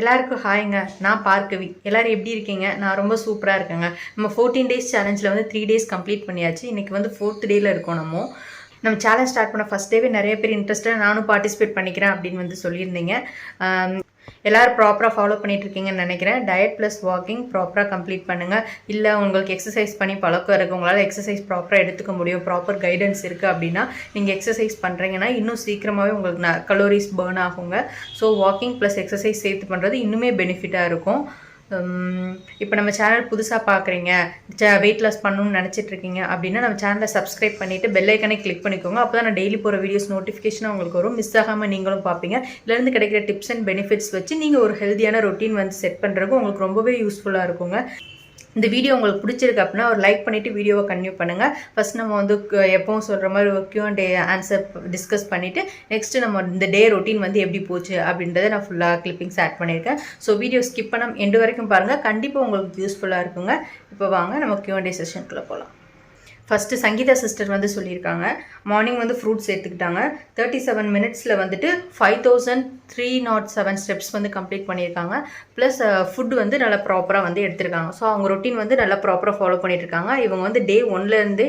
எல்லாருக்கும் ஹாய்ங்க. நான் பார்க்கவி எல்லோரும் எப்படி இருக்கீங்க? நான் ரொம்ப சூப்பராக இருக்கேங்க. நம்ம ஃபோர்டீன் டேஸ் சேலஞ்சில் வந்து த்ரீ டேஸ் கம்ப்ளீட் பண்ணியாச்சு. இன்றைக்கி வந்து ஃபோர்த் டேயில் இருக்கோம் நம்ம. நம்ம சேலஞ்ச் ஸ்டார்ட் பண்ண ஃபஸ்ட் டேவே நிறைய பேர் இன்ட்ரெஸ்ட்டாக நானும் பார்ட்டிசிபேட் பண்ணிக்கிறேன் அப்படின்னு வந்து சொல்லியிருந்தீங்க. எல்லோரும் ப்ராப்பராக ஃபாலோ பண்ணிகிட்ருக்கீங்கன்னு நினைக்கிறேன். டயட் ப்ளஸ் வாக்கிங் ப்ராப்பராக கம்ப்ளீட் பண்ணுங்கள் இல்லை உங்களுக்கு எக்ஸசைஸ் பண்ணி பழக்கம் இருக்குது உங்களால் எக்ஸசைஸ் ப்ராப்பராக எடுத்துக்க முடியும் ப்ராப்பர் கைடன்ஸ் இருக்குது அப்படின்னா நீங்கள் எக்ஸசைஸ் பண்ணுறீங்கன்னா இன்னும் சீக்கிரமாகவே உங்களுக்கு ந கலோரிஸ் பேர்ன் ஆகுங்க. ஸோ வாக்கிங் ப்ளஸ் எக்ஸசைஸ் சேர்த்து பண்ணுறது இன்னுமே பெனிஃபிட்டாக இருக்கும். இப்போ நம்ம சேனல் புதுசாக பார்க்குறீங்க வெயிட் லாஸ் பண்ணணும்னு நினச்சிட்டு இருக்கீங்க அப்படின்னா நம்ம சேனலை சப்ஸ்கிரைப் பண்ணிவிட்டு பெல் ஐக்கனை கிளிக் பண்ணிக்கோங்க. அப்போ தான் நான் டெய்லி போகிற வீடியோஸ் நோட்டிஃபிகேஷனாக உங்களுக்கு வரும். மிஸ் ஆகாமல் நீங்களும் பார்ப்பீங்க இதுலேருந்து கிடைக்கிற டிப்ஸ் அண்ட் பெனிஃபிட்ஸ் வச்சு நீங்கள் ஒரு ஹெல்த்தியான ரொட்டீன் வந்து செட் பண்ணுறதுக்கு உங்களுக்கு ரொம்பவே யூஸ்ஃபுல்லாக இருக்குங்க. இந்த வீடியோ உங்களுக்கு பிடிச்சிருக்கு அப்படின்னா ஒரு லைக் பண்ணிவிட்டு வீடியோவை கன்டினியூ பண்ணுங்கள் ஃபஸ்ட் நம்ம வந்து எப்பவும் சொல்கிற மாதிரி ஒரு கியூ அண்ட் ஆன்சர் டிஸ்கஸ் பண்ணிவிட்டு நெக்ஸ்ட்டு நம்ம இந்த டே ரொட்டீன் வந்து எப்படி போச்சு அப்படின்றத நான் ஃபுல்லாக கிளிப்பிங்ஸ் ஆட் பண்ணியிருக்கேன். ஸோ வீடியோ ஸ்கிப் பண்ணாம எண்டு வரைக்கும் பாருங்கள் கண்டிப்பாக உங்களுக்கு யூஸ்ஃபுல்லாக இருக்குங்க. இப்போ வாங்க நம்ம கியூ அண்ட் செஷனுக்குள்ளே போகலாம் ஃபஸ்ட்டு சங்கீதா சிஸ்டர் வந்து சொல்லியிருக்காங்க. மார்னிங் வந்து ஃப்ரூட்ஸ் எடுத்துக்கிட்டாங்க தேர்ட்டி செவன் மினிட்ஸில் வந்துட்டு five thousand three naught seven steps வந்து கம்ப்ளீட் பண்ணியிருக்காங்க. ப்ளஸ் ஃபுட் வந்து நல்லா ப்ராப்பராக வந்து எடுத்திருக்காங்க. ஸோ அவங்க ரொட்டீன் வந்து நல்லா ப்ராப்பராக ஃபாலோ பண்ணிட்டு இருக்காங்க இவங்க வந்து டே ஒன்லேருந்தே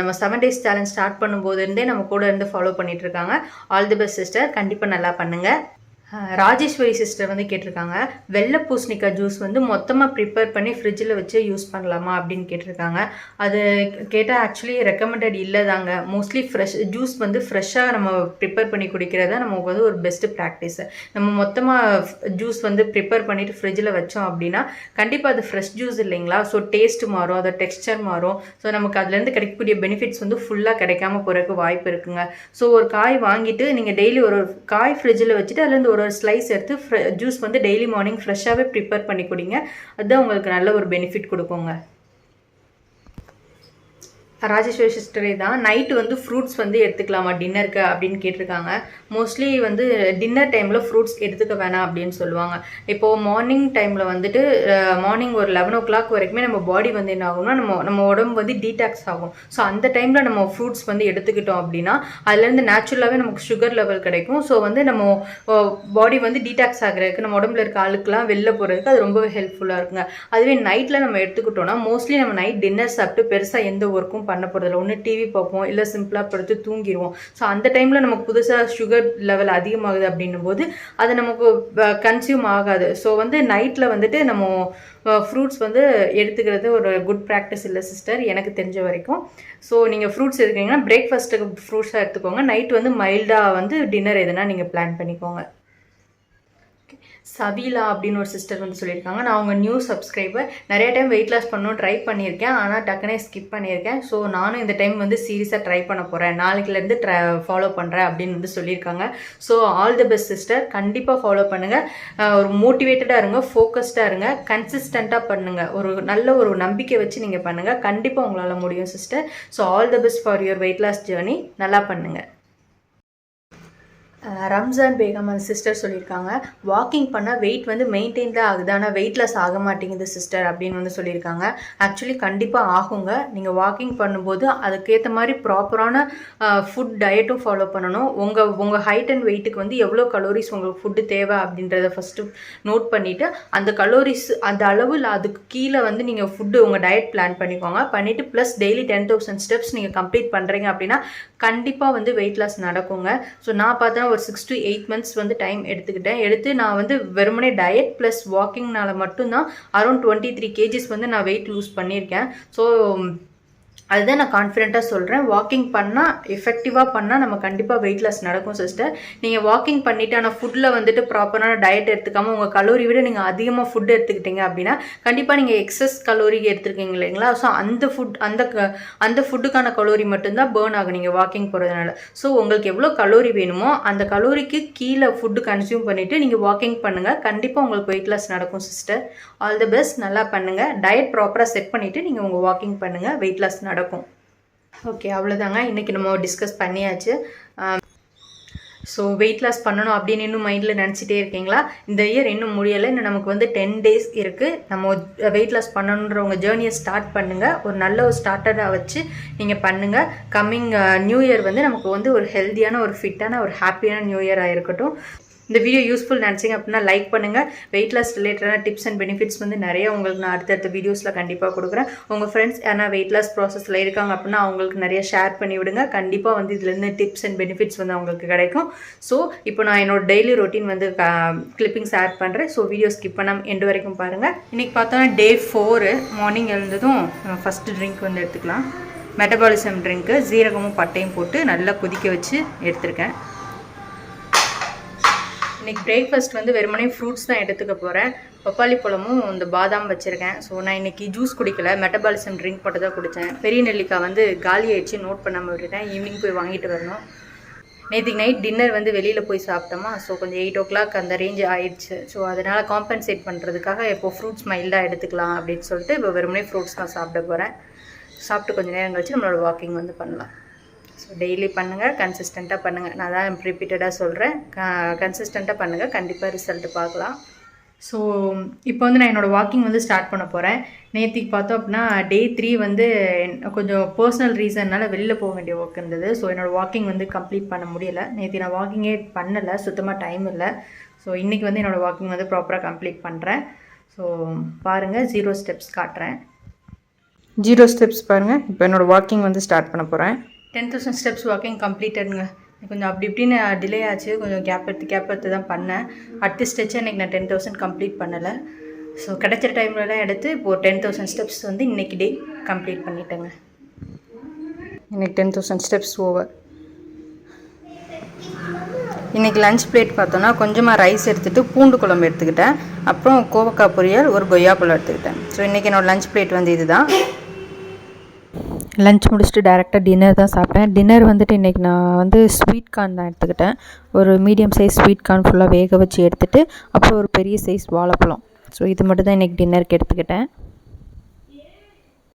நம்ம செவன் டேஸ் சேலஞ்ச் ஸ்டார்ட் பண்ணும்போதுலேருந்தே நம்ம கூட இருந்து ஃபாலோ பண்ணிட்டு இருக்காங்க ஆல் தி பெஸ்ட் சிஸ்டர் கண்டிப்பாக நல்லா பண்ணுங்கள் ராஜேஸ்வரி சிஸ்டர் வந்து கேட்டிருக்காங்க வெள்ளை பூசணிக்காய் ஜூஸ் வந்து மொத்தமாக ப்ரிப்பேர் பண்ணி ஃப்ரிட்ஜில் வச்சு யூஸ் பண்ணலாமா? அப்படின்னு கேட்டிருக்காங்க. அது கேட்டால் ஆக்சுவலி ரெக்கமெண்டட் இல்லை தாங்க. மோஸ்ட்லி ஃப்ரெஷ் ஜூஸ் வந்து ஃப்ரெஷ்ஷாக நம்ம ப்ரிப்பேர் பண்ணி குடிக்கிறதா நமக்கு வந்து ஒரு பெஸ்ட்டு ப்ராக்டிஸ் நம்ம மொத்தமாக ஜூஸ் வந்து ப்ரிப்பேர் பண்ணிவிட்டு ஃப்ரிட்ஜில் வச்சோம் அப்படின்னா கண்டிப்பாக அது ஃப்ரெஷ் ஜூஸ் இல்லைங்களா? ஸோ டேஸ்ட் மாறும் அதோட டெக்ஸ்சர் மாறும். ஸோ நமக்கு அதுலேருந்து கிடைக்கக்கூடிய பெனிஃபிட்ஸ் வந்து ஃபுல்லாக கிடைக்காம போகிறதுக்கு வாய்ப்பு இருக்குங்க. ஸோ ஒரு காய் வாங்கிட்டு நீங்கள் டெய்லி ஒரு காய் ஃப்ரிட்ஜில் வச்சுட்டு அதுலேருந்து ஒரு ஒரு ஸ்லைஸ் எடுத்து ஜூஸ் வந்து டெய்லி மார்னிங் ஃப்ரெஷ்ஷாகவே ப்ரிப்பேர் பண்ணி குடிங்க. அதுதான் உங்களுக்கு நல்ல ஒரு பெனிஃபிட் கொடுக்குங்க. ராஜேஸ்வரி சிஸ்டரே தான். நைட்டு வந்து ஃப்ரூட்ஸ் வந்து எடுத்துக்கலாமா டின்னருக்கு அப்படின்னு கேட்டிருக்காங்க. மோஸ்ட்லி வந்து டின்னர் டைமில் ஃப்ரூட்ஸ் எடுத்துக்க வேணாம் அப்படின்னு சொல்லுவாங்க. இப்போது மார்னிங் டைமில் வந்துட்டு மார்னிங் ஒரு லெவன் ஓ கிளாக் வரைக்குமே நம்ம பாடி வந்து என்ன ஆகும்னா நம்ம நம்ம உடம்பு வந்து டீடாக்ஸ் ஆகும். ஸோ அந்த டைமில் நம்ம ஃப்ரூட்ஸ் வந்து எடுத்துக்கிட்டோம் அப்படின்னா அதுலேருந்து நேச்சுரலாகவே நமக்கு சுகர் லெவல் கிடைக்கும். ஸோ வந்து நம்ம பாடி வந்து டீடாக்ஸ் ஆகிறதுக்கு நம்ம உடம்புல இருக்க ஆளுக்கெல்லாம் வெளில போகிறதுக்கு அது ரொம்பவே ஹெல்ப்ஃபுல்லாக இருக்குங்க. அதுவே நைட்டில் நம்ம எடுத்துக்கிட்டோம்னா மோஸ்ட்லி நம்ம நைட் டின்னர் சாப்பிட்டு பெருசாக எந்த ஒர்க்கும் பண்ண போகிறதில்ல ஒன்று டிவி பார்ப்போம் இல்லை சிம்பிளாக படுத்து தூங்கிடுவோம் ஸோ அந்த டைமில் நமக்கு புதுசாக சுகர் லெவல் அதிகமாகுது அப்படின்னும் போது அது நமக்கு கன்சியூம் ஆகாது. ஸோ வந்து நைட்டில் வந்துட்டு நம்ம ஃப்ரூட்ஸ் வந்து எடுத்துக்கிறது ஒரு குட் ப்ராக்டிஸ் இல்லை சிஸ்டர் எனக்கு தெரிஞ்ச வரைக்கும். ஸோ நீங்கள் ஃப்ரூட்ஸ் எடுக்கிறீங்கன்னா பிரேக்ஃபாஸ்ட்டுக்கு ஃப்ரூட்ஸாக எடுத்துக்கோங்க. நைட் வந்து மைல்டாக வந்து டின்னர் எதுனா நீங்கள் பிளான் பண்ணிக்கோங்க. சவிலா அப்படின்னு ஒரு சிஸ்டர் வந்து சொல்லியிருக்காங்க. நான் அவங்க நியூ சப்ஸ்கிரைபர் நிறைய டைம் வெயிட் லாஸ் பண்ணணும் ட்ரை பண்ணியிருக்கேன். ஆனால் டக்குனே ஸ்கிப் பண்ணியிருக்கேன். ஸோ நானும் இந்த டைம் வந்து சீரியஸாக ட்ரை பண்ண போகிறேன் நாளைக்குலேருந்து ட்ரை ஃபாலோ பண்ணுறேன் அப்படின்னு வந்து சொல்லியிருக்காங்க. So all the best sister கண்டிப்பாக ஃபாலோ பண்ணுங்கள் ஒரு மோட்டிவேட்டடாக இருங்க. ஃபோக்கஸ்டாக இருங்க. கன்சிஸ்டண்ட்டாக பண்ணுங்கள் ஒரு நல்ல ஒரு நம்பிக்கை வச்சு நீங்கள் பண்ணுங்கள் கண்டிப்பாக உங்களால் முடியும் sister so all the best for your weight loss journey நல்லா பண்ணுங்கள் ரம்ஜான் பேகம் அந்த சிஸ்டர் சொல்லியிருக்காங்க. வாக்கிங் பண்ணால் வெயிட் வந்து மெயின்டைன் தான் ஆகுது. ஆனால் வெயிட் லாஸ் ஆக மாட்டேங்குது சிஸ்டர் அப்படின்னு வந்து சொல்லியிருக்காங்க. ஆக்சுவலி கண்டிப்பாக ஆகுங்க. நீங்கள் வாக்கிங் பண்ணும்போது அதுக்கேற்ற மாதிரி ப்ராப்பரான ஃபுட் டயட்டும் ஃபாலோ பண்ணணும். உங்கள் உங்கள் ஹைட் அண்ட் வெயிட்டுக்கு வந்து எவ்வளோ கலோரிஸ் உங்களுக்கு ஃபுட்டு தேவை அப்படின்றத ஃபஸ்ட்டு நோட் பண்ணிவிட்டு அந்த கலோரிஸ் அந்த அளவு இல்லை அதுக்கு கீழே வந்து நீங்கள் ஃபுட்டு உங்கள் டயட் பிளான் பண்ணிக்கோங்க. பண்ணிவிட்டு plus daily ten thousand steps நீங்கள் கம்ப்ளீட் பண்ணுறீங்க அப்படின்னா கண்டிப்பாக வந்து வெயிட் லாஸ் நடக்குங்க. ஸோ நான் பார்த்தா ஒரு சிக்ஸ் டு எயிட் மந்த்ஸ் வந்து டைம் எடுத்துக்கிட்டேன். எடுத்து நான் வந்து வெறுமனே டயட் ப்ளஸ் வாக்கிங்னால மட்டும்தான் அரௌண்ட் டுவெண்ட்டி த்ரீ கேஜிஸ் வந்து நான் வெயிட் லூஸ் பண்ணியிருக்கேன். ஸோ அதுதான் நான் கான்ஃபிடென்ட்டாக சொல்கிறேன் வாக்கிங் பண்ணால் எஃபெக்டிவாக பண்ணால் நம்ம கண்டிப்பாக வெயிட் லாஸ் நடக்கும் சிஸ்டர் நீங்கள் வாக்கிங் பண்ணிவிட்டு ஆனால் ஃபுட்டில் வந்துட்டு ப்ராப்பரான டயட் எடுத்துக்காமல் உங்கள் கலோரி விட நீங்கள் அதிகமாக ஃபுட் எடுத்துக்கிட்டீங்க அப்படின்னா கண்டிப்பாக நீங்கள் எக்ஸஸ் கலோரி எடுத்துருக்கீங்க இல்லைங்களா? ஸோ அந்த ஃபுட் அந்த க- அந்த ஃபுட்டுக்கான கலோரி மட்டும்தான் பேர்ன் ஆகும் நீங்கள் வாக்கிங் போகிறதுனால ஸோ உங்களுக்கு எவ்வளோ கலோரி வேணுமோ அந்த கலோரிக்கு கீழே ஃபுட்டு கன்சியூம் பண்ணிவிட்டு நீங்கள் வாக்கிங் பண்ணுங்கள் கண்டிப்பாக உங்களுக்கு வெயிட் லாஸ் நடக்கும் சிஸ்டர் ஆல் தி பெஸ்ட் நல்லா பண்ணுங்கள் டயட் ப்ராப்பராக செட் பண்ணிவிட்டு நீங்கள் உங்கள் வாக்கிங் பண்ணுங்கள் வெயிட் லாஸ் நடக்கும். ஓகே அவ்வளோதாங்க இன்றைக்கி நம்ம டிஸ்கஸ் பண்ணியாச்சு. ஸோ வெயிட் லாஸ் பண்ணணும் அப்படின்னு இன்னும் மைண்டில் நினச்சிட்டே இருக்கீங்களா? இந்த இயர் இன்னும் முடியலை. இன்னும் நமக்கு வந்து டென் டேஸ் இருக்குது நம்ம வெயிட் லாஸ் பண்ணணுன்றவங்க ஜேர்னியை ஸ்டார்ட் பண்ணுங்கள் ஒரு நல்ல ஒரு ஸ்டார்டராக வச்சு நீங்கள் பண்ணுங்கள் கம்மிங் நியூ இயர் வந்து நமக்கு வந்து ஒரு ஹெல்த்தியான ஒரு ஃபிட்டான ஒரு ஹாப்பியான நியூ இயராக இருக்கட்டும். இந்த வீடியோ யூஸ்ஃபுல் நினச்சிங்க அப்படின்னா லைக் பண்ணுங்கள் வெயிட் லாஸ் ரிலேட்டடான டிப்ஸ் அண்ட் பெனிஃபிட்ஸ் வந்து நிறைய உங்களுக்கு நான் அடுத்தடுத்த வீடியோஸில் கண்டிப்பாக கொடுக்குறேன். உங்கள் ஃப்ரெண்ட்ஸ் ஏன்னா வெயிட் லாஸ் ப்ராசஸில் இருக்காங்க அப்படின்னா அவங்களுக்கு நிறைய ஷேர் பண்ணி விடுங்க. கண்டிப்பாக வந்து இதுலேருந்து டிப்ஸ் அண்ட் பெனிஃபிட்ஸ் வந்து அவங்களுக்கு கிடைக்கும். ஸோ இப்போ நான் என்னோட டெய்லி ரொட்டீன் வந்து கிளிப்பிங்ஸ் ஆட் பண்ணுறேன் ஸோ வீடியோ ஸ்கிப் பண்ணாமல் எண்டு வரைக்கும் பாருங்கள் இன்றைக்கி பார்த்தோன்னா டே ஃபோரு மார்னிங் எழுந்ததும் ஃபஸ்ட்டு ட்ரிங்க் வந்து எடுத்துக்கலாம். மெட்டபாலிசம் ட்ரிங்க்கு ஜீரகமும் பட்டையும் போட்டு நல்லா கொதிக்க வச்சு எடுத்திருக்கேன். இன்றைக்கி பிரேக்ஃபாஸ்ட் வந்து வெறுமனே ஃப்ரூட்ஸ் தான் எடுத்துக்க போகிறேன் பப்பாளி பழமும் இந்த பாதாம் வச்சுருக்கேன். ஸோ நான் இன்றைக்கி ஜூஸ் குடிக்கல. மெட்டபாலிசம் ட்ரிங்க் மட்டும் தான் குடித்தேன் பெரிய நெல்லிக்காய் வந்து காலி ஆயிடுச்சு. நோட் பண்ணாமல் விட்டுட்டேன். ஈவினிங் போய் வாங்கிட்டு வரணும். நேற்றுக்கு நைட் டின்னர் வந்து வெளியில் போய் சாப்பிட்டோமா? ஸோ கொஞ்சம் எயிட் ஓ கிளாக் அந்த ரேஞ்ச் ஆயிடுச்சு. ஸோ அதனால் காம்பன்சேட் பண்ணுறதுக்காக இப்போ ஃப்ரூட்ஸ் மைல்டாக எடுத்துக்கலாம் அப்படின்னு சொல்லிட்டு இப்போ வெறுமனே ஃப்ரூட்ஸ் தான் சாப்பிட போகிறேன் சாப்பிட்டு கொஞ்சம் நேரம் கழிச்சு நம்மளோட வாக்கிங் வந்து பண்ணலாம். ஸோ டெய்லி பண்ணுங்கள் கன்சிஸ்டண்ட்டாக பண்ணுங்கள் நான் தான் ரிப்பீட்டடாக சொல்கிறேன் க கன்சிஸ்டண்ட்டாக பண்ணுங்கள் கண்டிப்பாக ரிசல்ட் பார்க்கலாம். ஸோ இப்போ வந்து நான் என்னோடய வாக்கிங் வந்து ஸ்டார்ட் பண்ண போகிறேன் நேற்றுக்கு பார்த்தோம் அப்படின்னா டே த்ரீ வந்து கொஞ்சம் பர்சனல் ரீசன்னால் வெளியில் போக வேண்டிய ஒர்க் இருந்தது. ஸோ என்னோடய வாக்கிங் வந்து கம்ப்ளீட் பண்ண முடியலை. நேற்று நான் வாக்கிங்கே பண்ணலை. சுத்தமாக டைம் இல்லை. ஸோ இன்றைக்கி வந்து என்னோடய வாக்கிங் வந்து ப்ராப்பராக கம்ப்ளீட் பண்ணுறேன் ஸோ பாருங்கள் ஜீரோ ஸ்டெப்ஸ் காட்டுறேன். ஜீரோ ஸ்டெப்ஸ் பாருங்கள் இப்போ என்னோடய வாக்கிங் வந்து ஸ்டார்ட் பண்ண போகிறேன் டென் தௌசண்ட் ஸ்டெப்ஸ் வாக்கிங் கம்ப்ளீட்டடுங்க கொஞ்சம் அப்படி இப்படின்னு டிலே ஆச்சு. கொஞ்சம் கேப் எடுத்து கேப் எடுத்து தான் பண்ணேன். அடுத்த ஸ்டெச்சை இன்றைக்கி நான் டென் தௌசண்ட் கம்ப்ளீட் பண்ணலை. ஸோ கிடைச்ச டைம்லலாம் எடுத்து இப்போது டென் தௌசண்ட் ஸ்டெப்ஸ் வந்து இன்றைக்கி டே கம்ப்ளீட் பண்ணிட்டேங்க. இன்றைக்கி டென் தௌசண்ட் ஸ்டெப்ஸ் ஓவர் இன்றைக்கி லஞ்ச் பிளேட் பார்த்தோன்னா கொஞ்சமாக ரைஸ் எடுத்துகிட்டு பூண்டு குழம்பு எடுத்துக்கிட்டேன். அப்புறம் கோவக்காய் பொரியல் ஒரு கொய்யாப்பழம் எடுத்துக்கிட்டேன். ஸோ இன்றைக்கி என்னோடய லஞ்ச் பிளேட் வந்து இதுதான். லஞ்ச் முடிச்சுட்டு டேரெக்டாக டின்னர் தான் சாப்பிட்டேன். டின்னர் வந்துட்டு இன்றைக்கி நான் வந்து ஸ்வீட் கார்ன் தான் எடுத்துக்கிட்டேன். ஒரு மீடியம் சைஸ் ஸ்வீட் கார்ன் ஃபுல்லாக வேக வச்சு எடுத்துகிட்டு அப்புறம் ஒரு பெரிய சைஸ் வாழைப்பழம். ஸோ இது மட்டும் தான் இன்றைக்கி டின்னருக்கு எடுத்துக்கிட்டேன்.